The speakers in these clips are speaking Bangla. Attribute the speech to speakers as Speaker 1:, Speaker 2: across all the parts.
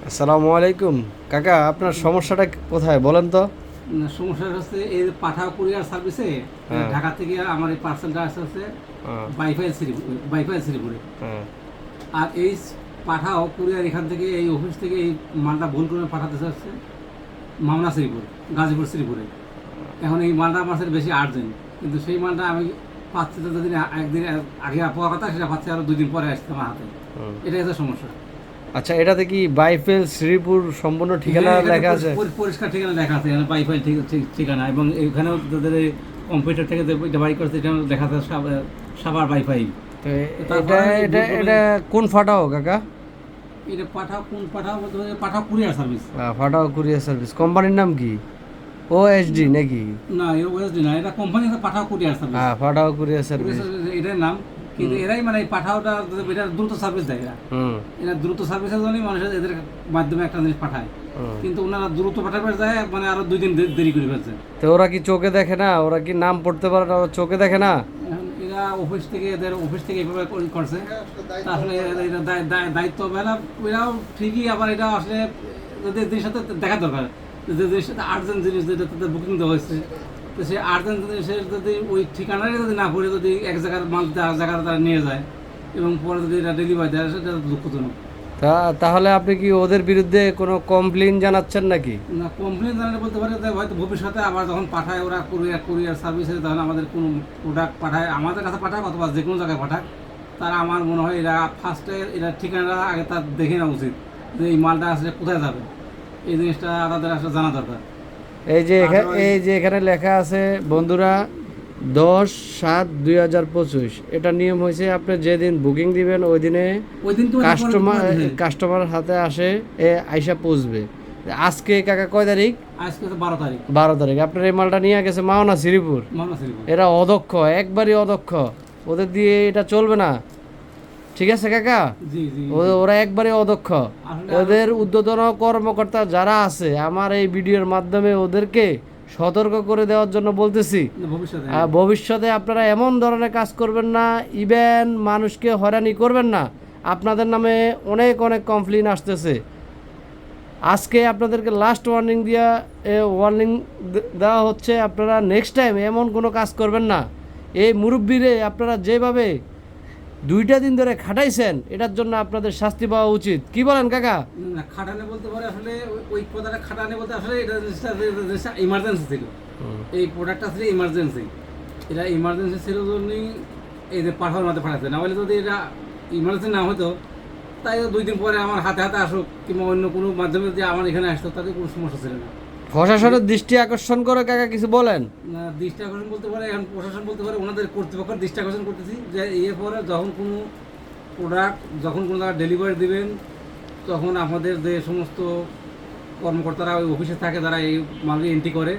Speaker 1: আসসালামু আলাইকুম। কাকা আপনার সমস্যাটা কোথায় বলেন তো?
Speaker 2: সমস্যা হচ্ছে এই পাঠা কুরিয়ার সার্ভিসে
Speaker 1: হ্যাঁ।
Speaker 2: ঢাকা থেকে আমার এই পার্সেলটা
Speaker 1: হ্যাঁ,
Speaker 2: বাইফাই শ্রীপুর বাইফাই শ্রীপুরে
Speaker 1: হ্যাঁ,
Speaker 2: আর এই পাঠাও কুরিয়ার এখান থেকে এই অফিস থেকে এই মালটা ভুল করে পাঠাতে হচ্ছে মামলা শ্রীপুর গাজীপুর শ্রীপুরে এখন এই মালটা আমার বেশি আর্জেন্ট কিন্তু সেই মালটা আমি পাচ্ছি তো দুদিন একদিন আগে পাওয়ার কথা সেটা পাচ্ছি আরও দুই দিন পরে আসছে আমার হাতে। এটাই হচ্ছে সমস্যা।
Speaker 1: আচ্ছা এটাতে কি বাইফেল শ্রীপুর সম্পূর্ণ ঠিকানা
Speaker 2: হ্যাঁ,
Speaker 1: লেখা আছে?
Speaker 2: পরিষ্কার ঠিকানা লেখা আছে এখানে ঠিক- ঠিকানা। এবং এখানেও তাদের কম্পিউটার থেকে বাড়ি করছে এটা লেখা আছে সাব- সাবার বাইফাই
Speaker 1: এটা এটা এটা কোন ফাটাও কাকা?
Speaker 2: এটা পাঠাও কোন Pathao Pathao courier service.
Speaker 1: Courier service. কোম্পানির নাম কি? ও ডি নাকি?
Speaker 2: না ওয়েস্ট না এটা কোম্পানি পাঠাও কুরিয়ার সার্ভিস।
Speaker 1: হ্যাঁ ফাটাও কুরিয়ার সার্ভিস
Speaker 2: এটার নাম কিন্তু এরাই মানে পাঠাওটা এটা দ্রুত সার্ভিস দেয় এরা। এরা দ্রুত সার্ভিসের জন্যই মানুষের এদের মাধ্যমে একটা জিনিস পাঠায়। কিন্তু ওনারা দ্রুত পাঠাবে যায় মানে আরও দুই দিন দেরি করে ফেলছে।
Speaker 1: তো ওরা কি চোখে দেখে না? ওরা কি নাম পড়তে পারে না? ওরা চোখে দেখে না?
Speaker 2: এখন এরা অফিস থেকে এদের অফিস থেকে এভাবে করছে। আসলে দায়িত্ব বেলা এরাও ঠিকই আবার এটা আসলে এদের সাথে দেখা দরকার। যে যে সাথে আর্জেন্ট জিনিস যেটা তাদের বুকিং দেওয়া হয়েছে তো সেই আর্জেন্ট জিনিসের যদি ওই ঠিকানায় যদি না করে যদি এক জায়গার মাল আর জায়গায় তারা নিয়ে যায় এবং পরে যদি এটা ডেলিভারি দেয় সেটা দুঃখজনক।
Speaker 1: তা তাহলে আপনি কি ওদের বিরুদ্ধে কোনো কমপ্লেন জানাচ্ছেন নাকি?
Speaker 2: না কমপ্লেন জানালে বলতে পারে হয়তো ভবিষ্যতে আবার যখন পাঠায় ওরা কুরিয়ার কুরিয়ার সার্ভিসে তখন আমাদের কোনো প্রোডাক্ট পাঠায় আমাদের কাছে পাঠাক অথবা যে কোনো জায়গায় পাঠাক। তারা আমার মনে হয় এরা ফার্স্টে এরা ঠিকানাটা আগে তার দেখে নেওয়া উচিত যে এই মালটা আসলে কোথায় যাবে। এই জিনিসটা তাদের আসলে জানা দরকার।
Speaker 1: এই যে এখা- এই যে এখানে লেখা আছে বন্ধুরা দশ সাত দুই হাজার পঁচিশ। এটা নিয়ম হয়েছে আপনি যেদিন বুকিং দিবেন ওই দিনে কাস্টমার কাস্টমার হাতে আসে এ আইসা পৌঁছবে। আজকে কাকা কয় তারিখ?
Speaker 2: আজকে বারো তারিখ।
Speaker 1: আপনার এই মালটা নিয়ে গেছে মাওনা শ্রীপুর। এরা অদক্ষ একবারই অদক্ষ। ওদের দিয়ে এটা চলবে না। ঠিক আছে কাকা? ওরা একবারে অদক্ষ। ওদের উদ্বোধন কর্মকর্তা যারা আছে আমার এই ভিডিওর মাধ্যমে ওদেরকে সতর্ক করে দেওয়ার জন্য বলতেছি।
Speaker 2: ভবিষ্যতে।
Speaker 1: ভবিষ্যতে আপনারা এমন ধরনের কাজ করবেন না ইভেন মানুষকে হয়রানি করবেন না। আপনাদের নামে অনেক অনেক কমপ্লেন আসতেছে। আজকে আপনাদেরকে লাস্ট ওয়ার্নিং দিয়া ওয়ার্নিং দেওয়া হচ্ছে আপনারা নেক্সট টাইম এমন কোনো কাজ করবেন না। এই মুরব্বীরে আপনারা যেভাবে দুইটা দিন ধরে খাটাইছেন এটার জন্য আপনাদের শাস্তি পাওয়া উচিত। কি বলেন কাকা?
Speaker 2: খাটানে বলতে পারে আসলে ওই- ওই কথাটা খাটানে বলতে আসলে এটা ইমার্জেন্সি ছিল। এই প্রোডাক্টটা ছিল ইমার্জেন্সি এটা ইমার্জেন্সি ছিল জন্যই এই যে পাঠানোর মধ্যে পাঠাচ্ছে। না হলে যদি এটা ইমার্জেন্সি না হতো তাই দুই দিন পরে আমার হাতে হাতে আসুক কিংবা অন্য কোনো মাধ্যমে যদি আমার এখানে আসতো তাতে কোনো সমস্যা ছিল না।
Speaker 1: প্রশাসনের দৃষ্টি আকর্ষণ করে কাকা কিছু বলেন?
Speaker 2: না দৃষ্টি আকর্ষণ বলতে পারে এখন প্রশাসন বলতে পারে ওনাদের কর্তৃপক্ষের দৃষ্টি আকর্ষণ করতেছি যে এর পরে যখন কোনো প্রোডাক্ট যখন কোনো তারা ডেলিভারি দিবেন তখন আমাদের যে সমস্ত কর্মকর্তারা ওই অফিসে থাকে যারা এই মালটি এন্ট্রি করে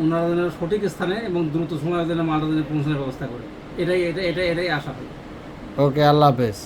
Speaker 2: ওনারা যেন সঠিক স্থানে এবং দ্রুত সময়ের জন্য মালটা যেন পৌঁছানোর ব্যবস্থা করে। এটাই এটা এটা এটাই আশা করি।
Speaker 1: ওকে আল্লাহ হাফেজ।